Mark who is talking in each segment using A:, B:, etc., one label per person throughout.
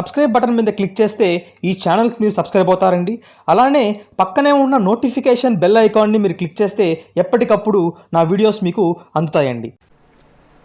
A: Subscribe button మీద click చేస్తే ఈ ఛానల్కి మీరు సబ్స్క్రైబ్ అవుతారండి. అలానే పక్కనే ఉన్న నోటిఫికేషన్ బెల్ ఐకాన్ని మీరు క్లిక్ చేస్తే ఎప్పటికప్పుడు నా వీడియోస్ మీకు అందుతాయండి.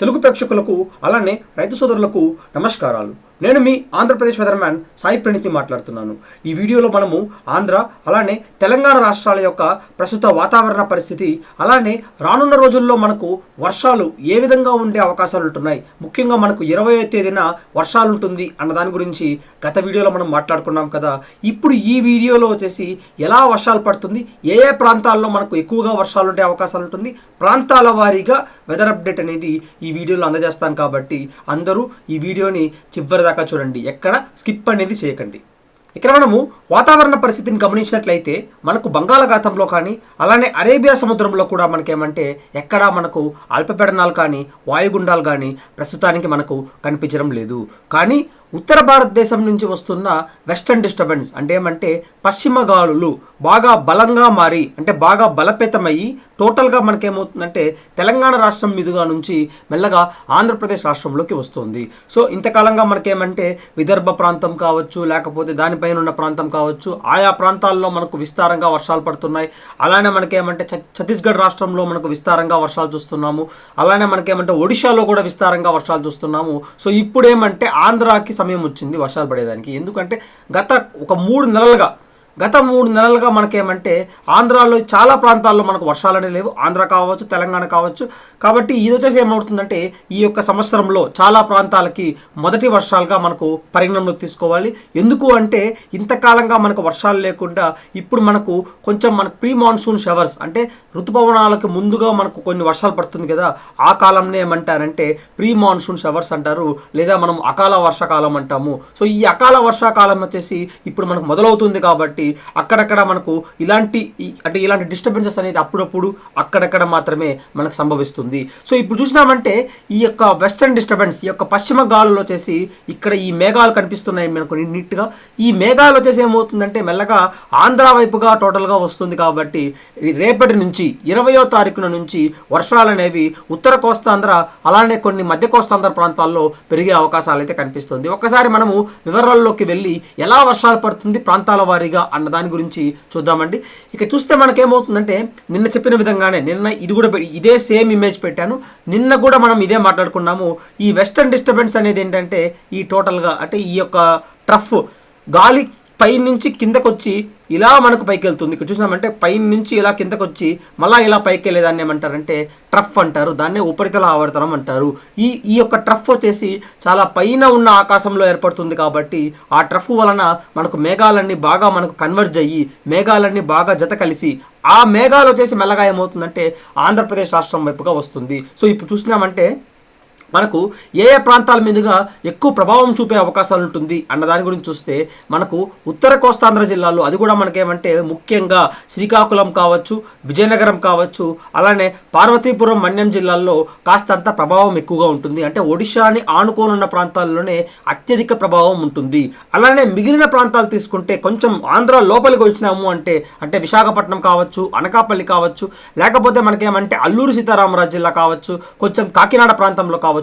B: తెలుగు ప్రేక్షకులకు అలానే రైతు సోదరులకు నమస్కారాలు. నేను మీ ఆంధ్రప్రదేశ్ వెదర్మ్యాన్ సాయి ప్రణితి మాట్లాడుతున్నాను. ఈ వీడియోలో మనము ఆంధ్ర అలానే తెలంగాణ రాష్ట్రాల యొక్క ప్రస్తుత వాతావరణ పరిస్థితి అలానే రానున్న రోజుల్లో మనకు వర్షాలు ఏ విధంగా ఉండే అవకాశాలు ఉంటున్నాయి ముఖ్యంగా మనకు ఇరవై తేదీన వర్షాలు ఉంటుంది అన్న దాని గురించి గత వీడియోలో మనం మాట్లాడుకున్నాం కదా. ఇప్పుడు ఈ వీడియోలో వచ్చేసి ఎలా వర్షాలు పడుతుంది ఏ ఏ ప్రాంతాల్లో మనకు ఎక్కువగా వర్షాలు ఉండే అవకాశాలు ఉంటుంది ప్రాంతాల వారీగా వెదర్ అప్డేట్ అనేది ఈ వీడియోలో అందజేస్తాను కాబట్టి అందరూ ఈ వీడియోని చివరి దాకా చూడండి. ఎక్కడ? స్కిప్ అనేది చేయకండి. ఇక్కడ మనము వాతావరణ పరిస్థితిని గమనించినట్లయితే మనకు బంగాళాఖాతంలో కానీ అలానే అరేబియా సముద్రంలో కూడా మనకేమంటే ఎక్కడా మనకు అల్పపీడనాలు కానీ వాయుగుండాలు కానీ ప్రస్తుతానికి మనకు కనిపించడం లేదు. కానీ ఉత్తర భారతదేశం నుంచి వస్తున్న వెస్టర్న్ డిస్టర్బెన్స్ అంటే ఏమంటే పశ్చిమ గాలులు బాగా బలంగా మారి అంటే బాగా బలపేతమయ్యి టోటల్గా మనకేమవుతుందంటే తెలంగాణ రాష్ట్రం మీదుగా నుంచి మెల్లగా ఆంధ్రప్రదేశ్ రాష్ట్రంలోకి వస్తుంది. సో ఇంతకాలంగా మనకేమంటే విదర్భ ప్రాంతం కావచ్చు లేకపోతే దానిపైన ఉన్న ప్రాంతం కావచ్చు ఆయా ప్రాంతాల్లో మనకు విస్తారంగా వర్షాలు పడుతున్నాయి. అలానే మనకేమంటే ఛత్తీస్గఢ్ రాష్ట్రంలో మనకు విస్తారంగా వర్షాలు చూస్తున్నాము. అలానే మనకేమంటే ఒడిశాలో కూడా విస్తారంగా వర్షాలు చూస్తున్నాము. సో ఇప్పుడు ఏమంటే ఆంధ్రాకి సమయం వచ్చింది వర్షాలు పడేదానికి. ఎందుకంటే గత ఒక మూడు నెలలుగా గత మూడు నెలలుగా మనకేమంటే ఆంధ్రాలో చాలా ప్రాంతాల్లో మనకు వర్షాలు అనేవి లేవు. ఆంధ్ర కావచ్చు తెలంగాణ కావచ్చు. కాబట్టి ఇది వచ్చేసి ఏమవుతుందంటే ఈ యొక్క సంవత్సరంలో చాలా ప్రాంతాలకి మొదటి వర్షాలుగా మనకు పరిగణనలోకి తీసుకోవాలి. ఎందుకు అంటే ఇంతకాలంగా మనకు వర్షాలు లేకుండా ఇప్పుడు మనకు కొంచెం మన ప్రీ మాన్సూన్ షవర్స్ అంటే ఋతుపవనాలకు ముందుగా మనకు కొన్ని వర్షాలు పడుతుంది కదా ఆ కాలంనే ఏమంటారంటే ప్రీ మాన్సూన్ షవర్స్ అంటారు. లేదా మనం అకాల వర్షాకాలం అంటాము. సో ఈ అకాల వర్షాకాలం వచ్చేసి ఇప్పుడు మనకు మొదలవుతుంది కాబట్టి అక్కడక్కడ మనకు ఇలాంటి అంటే ఇలాంటి డిస్టర్బెన్సెస్ అనేది అప్పుడప్పుడు అక్కడక్కడ మాత్రమే మనకు సంభవిస్తుంది. సో ఇప్పుడు చూసినామంటే ఈ యొక్క వెస్టర్న్ డిస్టర్బెన్స్ ఈ యొక్క పశ్చిమ గాలులు వచ్చేసి ఇక్కడ ఈ మేఘాలు కనిపిస్తున్నాయి మనకు నీట్గా. ఈ మేఘాలు వచ్చేసి ఏమవుతుందంటే మెల్లగా ఆంధ్ర వైపుగా టోటల్గా వస్తుంది కాబట్టి రేపటి నుంచి ఇరవయో తారీఖున నుంచి వర్షాలు అనేవి ఉత్తర కోస్తాంధ్ర అలానే కొన్ని మధ్య కోస్తాంధ్ర ప్రాంతాల్లో పెరిగే అవకాశాలు అయితే కనిపిస్తుంది. ఒకసారి మనము వివరాల్లోకి వెళ్ళి ఎలా వర్షాలు పడుతుంది ప్రాంతాల వారీగా అన్న దాని గురించి చూద్దామండి. ఇక చూస్తే మనకేమవుతుందంటే నిన్న చెప్పిన విధంగానే నిన్న ఇది కూడా ఇదే సేమ్ ఇమేజ్ పెట్టాను. నిన్న కూడా మనం ఇదే మాట్లాడుకున్నాము. ఈ వెస్టర్న్ డిస్టర్బెన్స్ అనేది ఏంటంటే ఈ టోటల్గా అంటే ఈ యొక్క ట్రఫ్ గాలి పై నుంచి కిందకు వచ్చి ఇలా మనకు పైకి వెళ్తుంది ఇక్కడ చూసామంటే పై నుంచి ఇలా కిందకు వచ్చి మళ్ళా ఇలా పైకి వెళ్ళేదాన్ని ఏమంటారంటే ట్రఫ్ అంటారు. దాన్నే ఉపరితల ఆవర్తనం అంటారు. ఈ ఈ యొక్క ట్రఫ్ వచ్చేసి చాలా పైన ఉన్న ఆకాశంలో ఏర్పడుతుంది కాబట్టి ఆ ట్రఫ్ వలన మనకు మేఘాలన్నీ బాగా మనకు కన్వర్జ్ అయ్యి మేఘాలన్నీ బాగా జత కలిసి ఆ మేఘాలు వచ్చేసి మెల్లగా ఏమవుతుందంటే ఆంధ్రప్రదేశ్ రాష్ట్రం వైపుగా వస్తుంది. సో ఇప్పుడు చూసినామంటే మనకు ఏ ఏ ప్రాంతాల మీదుగా ఎక్కువ ప్రభావం చూపే అవకాశాలు ఉంటుంది అన్న దాని గురించి చూస్తే మనకు ఉత్తర కోస్తాంధ్ర జిల్లాలో అది కూడా మనకేమంటే ముఖ్యంగా శ్రీకాకుళం కావచ్చు విజయనగరం కావచ్చు అలానే పార్వతీపురం మన్యం జిల్లాల్లో కాస్తంత ప్రభావం ఎక్కువగా ఉంటుంది. అంటే ఒడిశాని ఆనుకోనున్న ప్రాంతాల్లోనే అత్యధిక ప్రభావం ఉంటుంది. అలానే మిగిలిన ప్రాంతాలు తీసుకుంటే కొంచెం ఆంధ్ర లోపలికి వచ్చినాము అంటే అంటే విశాఖపట్నం కావచ్చు అనకాపల్లి కావచ్చు లేకపోతే మనకేమంటే అల్లూరు సీతారామరాజు జిల్లా కావచ్చు కొంచెం కాకినాడ ప్రాంతంలో కావచ్చు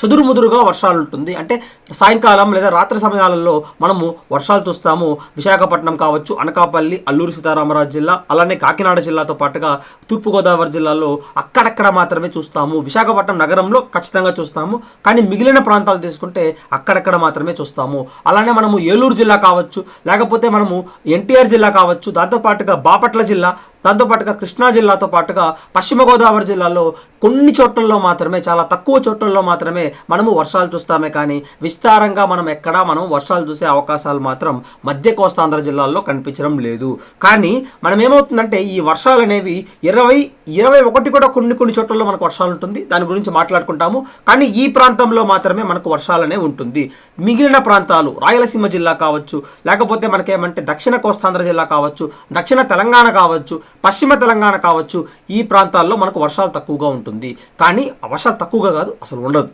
B: చదురుముదురుగా వర్షాలు ఉంటుంది. అంటే సాయంకాలం లేదా రాత్రి సమయాలలో మనము వర్షాలు చూస్తాము. విశాఖపట్నం కావచ్చు అనకాపల్లి అల్లూరు సీతారామరాజు జిల్లా అలానే కాకినాడ జిల్లాతో పాటుగా తూర్పుగోదావరి జిల్లాలో అక్కడక్కడ మాత్రమే చూస్తాము. విశాఖపట్నం నగరంలో ఖచ్చితంగా చూస్తాము. కానీ మిగిలిన ప్రాంతాలు తీసుకుంటే అక్కడక్కడ మాత్రమే చూస్తాము. అలానే మనము ఏలూరు జిల్లా కావచ్చు లేకపోతే మనము ఎన్టీఆర్ జిల్లా కావచ్చు దాంతోపాటుగా బాపట్ల జిల్లా దాంతోపాటుగా కృష్ణా జిల్లాతో పాటుగా పశ్చిమ గోదావరి జిల్లాలో కొన్ని చోట్లలో మాత్రమే చాలా తక్కువ చోట్లలో మాత్రమే మనము వర్షాలు చూస్తామే కానీ విస్తారంగా మనం ఎక్కడా మనం వర్షాలు చూసే అవకాశాలు మాత్రం మధ్య కోస్తాంధ్ర జిల్లాల్లో కనిపించడం లేదు. కానీ మనం ఏమవుతుందంటే ఈ వర్షాలు అనేవి ఇరవై ఇరవై ఒకటి కూడా కొన్ని కొన్ని చోట్లలో మనకు వర్షాలు ఉంటుంది. దాని గురించి మాట్లాడుకుంటాము. కానీ ఈ ప్రాంతంలో మాత్రమే మనకు వర్షాలనే ఉంటుంది. మిగిలిన ప్రాంతాలు రాయలసీమ జిల్లా కావచ్చు లేకపోతే మనకేమంటే దక్షిణ కోస్తాంధ్ర జిల్లా కావచ్చు దక్షిణ తెలంగాణ కావచ్చు పశ్చిమ తెలంగాణ కావచ్చు ఈ ప్రాంతాల్లో మనకు వర్షాలు తక్కువగా ఉంటుంది. కానీ వర్షాలు తక్కువగా కాదు అసలు ఉండదు.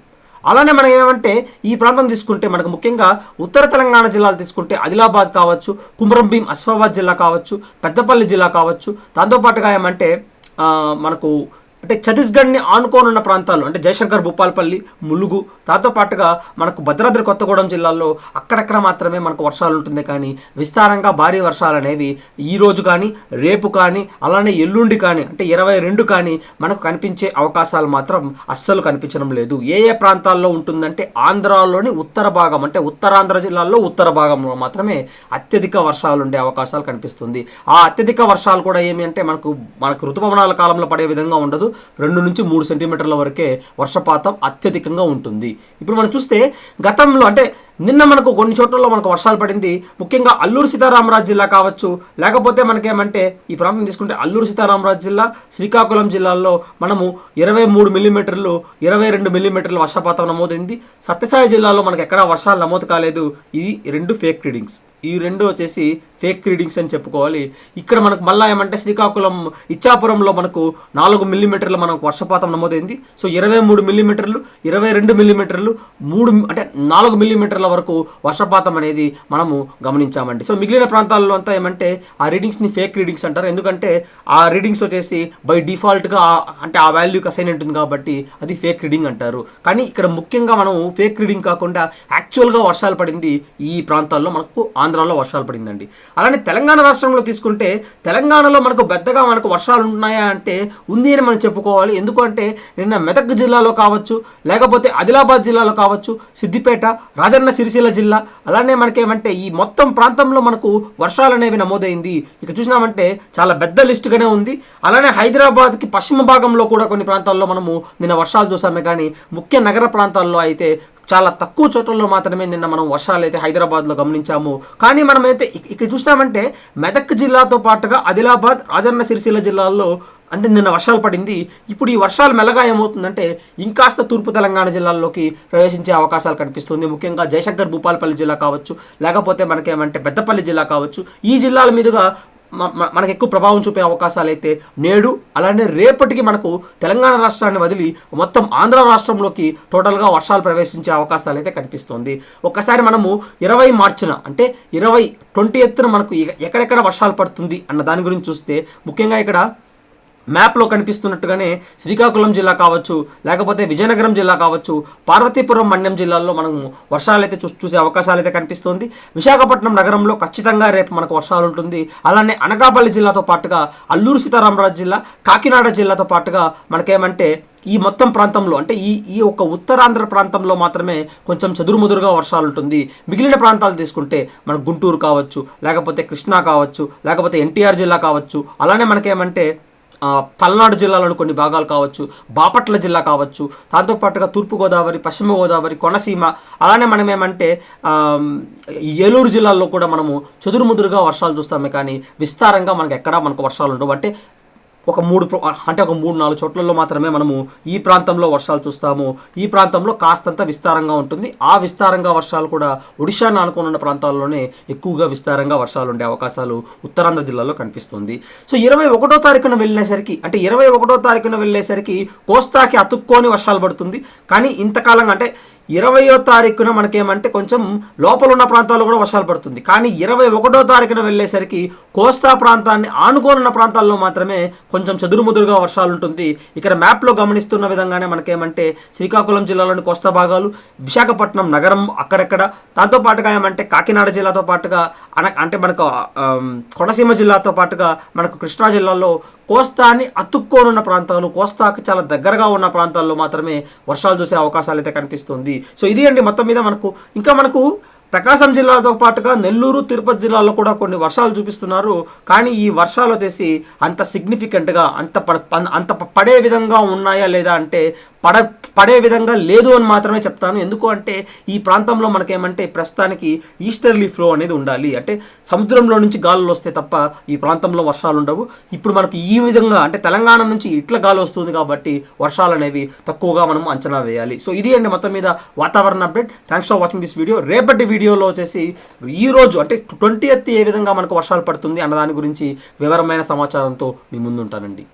B: అలానే మనం ఏమంటే ఈ ప్రాంతం తీసుకుంటే మనకు ముఖ్యంగా ఉత్తర తెలంగాణ జిల్లాలు తీసుకుంటే ఆదిలాబాద్ కావచ్చు కుమరంభీం అస్ఫాబాద్ జిల్లా కావచ్చు పెద్దపల్లి జిల్లా కావచ్చు. దాంతోపాటుగా ఏమంటే మనకు అంటే ఛత్తీస్గఢ్ని ఆనుకోనున్న ప్రాంతాలు అంటే జయశంకర్ భూపాలపల్లి ములుగు దాంతో పాటుగా మనకు భద్రాద్రి కొత్తగూడెం జిల్లాలో అక్కడక్కడ మాత్రమే మనకు వర్షాలు ఉంటుంది. కానీ విస్తారంగా భారీ వర్షాలు అనేవి ఈ రోజు కానీ రేపు కానీ అలానే ఎల్లుండి కానీ అంటే ఇరవై రెండు కానీ మనకు కనిపించే అవకాశాలు మాత్రం అస్సలు కనిపించడం లేదు. ఏ ఏ ప్రాంతాల్లో ఉంటుందంటే ఆంధ్రాలోని ఉత్తర భాగం అంటే ఉత్తరాంధ్ర జిల్లాల్లో ఉత్తర భాగంలో మాత్రమే అత్యధిక వర్షాలు ఉండే అవకాశాలు కనిపిస్తుంది. ఆ అత్యధిక వర్షాలు కూడా ఏమి అంటే మనకు మనకు ఋతుపవనాల కాలంలో పడే విధంగా ఉండదు. రెండు నుంచి మూడు సెంటీమీటర్ల వరకే వర్షపాతం అత్యధికంగా ఉంటుంది. ఇప్పుడు మనం చూస్తే గతంలో అంటే నిన్న మనకు కొన్ని చోట్లలో మనకు వర్షాలు పడింది. ముఖ్యంగా అల్లూరు సీతారామరాజు జిల్లా కావచ్చు. లేకపోతే మనకేమంటే ఈ ప్రాంతం తీసుకుంటే అల్లూరు సీతారామరాజు జిల్లా శ్రీకాకుళం జిల్లాల్లో మనము ఇరవై మూడు మిల్లీమీటర్లు ఇరవై రెండు మిల్లీమీటర్ల వర్షపాతం నమోదైంది. సత్యసాయి జిల్లాలో మనకు ఎక్కడా వర్షాలు నమోదు కాలేదు. ఇది రెండు ఫేక్ రీడింగ్స్ ఈ రెండు వచ్చేసి ఫేక్ రీడింగ్స్ అని చెప్పుకోవాలి. ఇక్కడ మనకు మళ్ళా ఏమంటే శ్రీకాకుళం ఇచ్చాపురంలో మనకు నాలుగు మిల్లీమీటర్లు మనకు వర్షపాతం నమోదైంది. సో ఇరవై మూడు మిల్లీమీటర్లు ఇరవై రెండు మిల్లీమీటర్లు మూడు అంటే నాలుగు మిల్లీమీటర్ల వరకు వర్షపాతం అనేది మనము గమనించామండి. సో మిగిలిన ప్రాంతాల్లో అంతా ఏమంటే ఆ రీడింగ్స్ని ఫేక్ రీడింగ్స్ అంటారు. ఎందుకంటే ఆ రీడింగ్స్ వచ్చేసి బై డిఫాల్ట్గా అంటే ఆ వాల్యూకి అసైన్ ఉంటుంది కాబట్టి అది ఫేక్ రీడింగ్ అంటారు. కానీ ఇక్కడ ముఖ్యంగా మనం ఫేక్ రీడింగ్ కాకుండా యాక్చువల్గా వర్షాలు పడింది ఈ ప్రాంతాల్లో మనకు ఆంధ్రాలో వర్షాలు పడిందండి. అలానే తెలంగాణ రాష్ట్రంలో తీసుకుంటే తెలంగాణలో మనకు పెద్దగా మనకు వర్షాలు ఉన్నాయా అంటే ఉంది అని మనం చెప్పుకోవాలి. ఎందుకంటే నిన్న మెదక్ జిల్లాలో కావచ్చు లేకపోతే ఆదిలాబాద్ జిల్లాలో కావచ్చు సిద్దిపేట రాజన్న సిరిసిల్ల జిల్లా. అలానే మనకేమంటే ఈ మొత్తం ప్రాంతంలో మనకు వర్షాలు అనేవి నమోదైంది. ఇక చూసినామంటే చాలా పెద్ద లిస్టుగానే ఉంది. అలానే హైదరాబాద్కి పశ్చిమ భాగంలో కూడా కొన్ని ప్రాంతాల్లో మనము నిన్న వర్షాలు చూసామే కానీ ముఖ్య నగర ప్రాంతాల్లో అయితే చాలా తక్కువ చోట్లలో మాత్రమే నిన్న మనం వర్షాలు అయితే హైదరాబాద్లో గమనించాము. కానీ మనమైతే ఇక్కడ చూసినామంటే మెదక్ జిల్లాతో పాటుగా ఆదిలాబాద్ రాజన్న సిరిసిల్ల జిల్లాల్లో అంటే నిన్న వర్షాలు పడింది. ఇప్పుడు ఈ వర్షాలు మెల్లగా ఏమవుతుందంటే ఇంకాస్త తూర్పు తెలంగాణ జిల్లాల్లోకి ప్రవేశించే అవకాశాలు కనిపిస్తుంది. ముఖ్యంగా జయశంకర్ భూపాలపల్లి జిల్లా కావచ్చు లేకపోతే మనకేమంటే పెద్దపల్లి జిల్లా కావచ్చు. ఈ జిల్లాల మీదుగా మనకు ఎక్కువ ప్రభావం చూపే అవకాశాలు అయితే నేడు అలానే రేపటికి మనకు తెలంగాణ రాష్ట్రాన్ని వదిలి మొత్తం ఆంధ్ర రాష్ట్రంలోకి టోటల్గా వర్షాలు ప్రవేశించే అవకాశాలు అయితే కనిపిస్తుంది. ఒక్కసారి మనము ఇరవై మార్చిన అంటే ఇరవై ట్వంటీ ఎత్తున మనకు ఎక్కడెక్కడ వర్షాలు పడుతుంది అన్న దాని గురించి చూస్తే ముఖ్యంగా ఇక్కడ మ్యాప్లో కనిపిస్తున్నట్టుగానే శ్రీకాకుళం జిల్లా కావచ్చు లేకపోతే విజయనగరం జిల్లా కావచ్చు పార్వతీపురం మన్యం జిల్లాల్లో మనం వర్షాలు అయితే చూ చూసే అవకాశాలు అయితే కనిపిస్తుంది. విశాఖపట్నం నగరంలో ఖచ్చితంగా రేపు మనకు వర్షాలు ఉంటుంది. అలానే అనకాపల్లి జిల్లాతో పాటుగా అల్లూరు సీతారామరాజు జిల్లా కాకినాడ జిల్లాతో పాటుగా మనకేమంటే ఈ మొత్తం ప్రాంతంలో అంటే ఈ ఈ ఒక ఉత్తరాంధ్ర ప్రాంతంలో మాత్రమే కొంచెం చదురుముదురుగా వర్షాలు ఉంటుంది. మిగిలిన ప్రాంతాలు తీసుకుంటే మన గుంటూరు కావచ్చు లేకపోతే కృష్ణా కావచ్చు లేకపోతే ఎన్టీఆర్ జిల్లా కావచ్చు అలానే మనకేమంటే పల్నాడు జిల్లాలోని కొన్ని భాగాలు కావచ్చు బాపట్ల జిల్లా కావచ్చు దాంతోపాటుగా తూర్పుగోదావరి పశ్చిమ గోదావరి కొనసీమ. అలానే మనం ఏమంటే ఏలూరు జిల్లాల్లో కూడా మనము చెదురుముదురుగా వర్షాలు చూస్తామే కానీ విస్తారంగా మనకు ఎక్కడా మనకు వర్షాలు ఉండవు. అంటే ఒక మూడు అంటే ఒక మూడు నాలుగు చోట్లలో మాత్రమే మనము ఈ ప్రాంతంలో వర్షాలు చూస్తాము. ఈ ప్రాంతంలో కాస్తంత విస్తారంగా ఉంటుంది. ఆ విస్తారంగా వర్షాలు కూడా ఒడిశాను అనుకున్న ప్రాంతాల్లోనే ఎక్కువగా విస్తారంగా వర్షాలు ఉండే అవకాశాలు ఉత్తరాంధ్ర జిల్లాలో కనిపిస్తుంది. సో ఇరవై ఒకటో తారీఖున వెళ్ళేసరికి అంటే ఇరవై ఒకటో తారీఖున వెళ్ళేసరికి కోస్తాకి అతుక్కొని వర్షాలు పడుతుంది. కానీ ఇంతకాలంగా అంటే ఇరవయో తారీఖున మనకేమంటే కొంచెం లోపల ఉన్న ప్రాంతాల్లో కూడా వర్షాలు పడుతుంది. కానీ ఇరవై ఒకటో తారీఖున వెళ్ళేసరికి కోస్తా ప్రాంతాన్ని ఆనుకోనున్న ప్రాంతాల్లో మాత్రమే కొంచెం చెదురుముదురుగా వర్షాలు ఉంటుంది ఇక్కడ మ్యాప్లో గమనిస్తున్న విధంగానే మనకేమంటే శ్రీకాకుళం జిల్లాలోని కోస్తా భాగాలు విశాఖపట్నం నగరం అక్కడక్కడ. దాంతోపాటుగా ఏమంటే కాకినాడ జిల్లాతో పాటుగా అన అంటే మనకు ఆమ్, కొనసీమ జిల్లాతో పాటుగా మనకు కృష్ణా జిల్లాలో కోస్తాని అతుక్కోనున్న ప్రాంతాలు కోస్తాకి చాలా దగ్గరగా ఉన్న ప్రాంతాల్లో మాత్రమే వర్షాలు చూసే అవకాశాలు అయితే కనిపిస్తుంది. సో ఇది అండి మొత్తం మీద మనకు. ఇంకా మనకు ప్రకాశం జిల్లాతో పాటుగా నెల్లూరు తిరుపతి జిల్లాలో కూడా కొన్ని వర్షాలు చూపిస్తున్నారు. కానీ ఈ వర్షాలు వచ్చేసి అంత సిగ్నిఫికెంట్గా అంత పడ అంత పడే విధంగా ఉన్నాయా లేదా అంటే పడ పడే విధంగా లేదు అని మాత్రమే చెప్తాను. ఎందుకు అంటే ఈ ప్రాంతంలో మనకేమంటే ప్రస్తుతానికి ఈస్టర్లీ ఫ్లో అనేది ఉండాలి. అంటే సముద్రంలో నుంచి గాలులు వస్తే తప్ప ఈ ప్రాంతంలో వర్షాలు ఉండవు. ఇప్పుడు మనకు ఈ విధంగా అంటే తెలంగాణ నుంచి ఇట్లా గాలి వస్తుంది కాబట్టి వర్షాలు అనేవి తక్కువగా మనం అంచనా వేయాలి. సో ఇది అండి మొత్తం మీద వాతావరణ update. Thanks for watching this video రేపటి వీడియో వీడియోలో వచ్చేసి ఈ రోజు అంటే ట్వంటీ ఏ విధంగా మనకు వర్షాలు పడుతుంది అన్న దాని గురించి వివరమైన సమాచారంతో మీ ముందుంటానండి.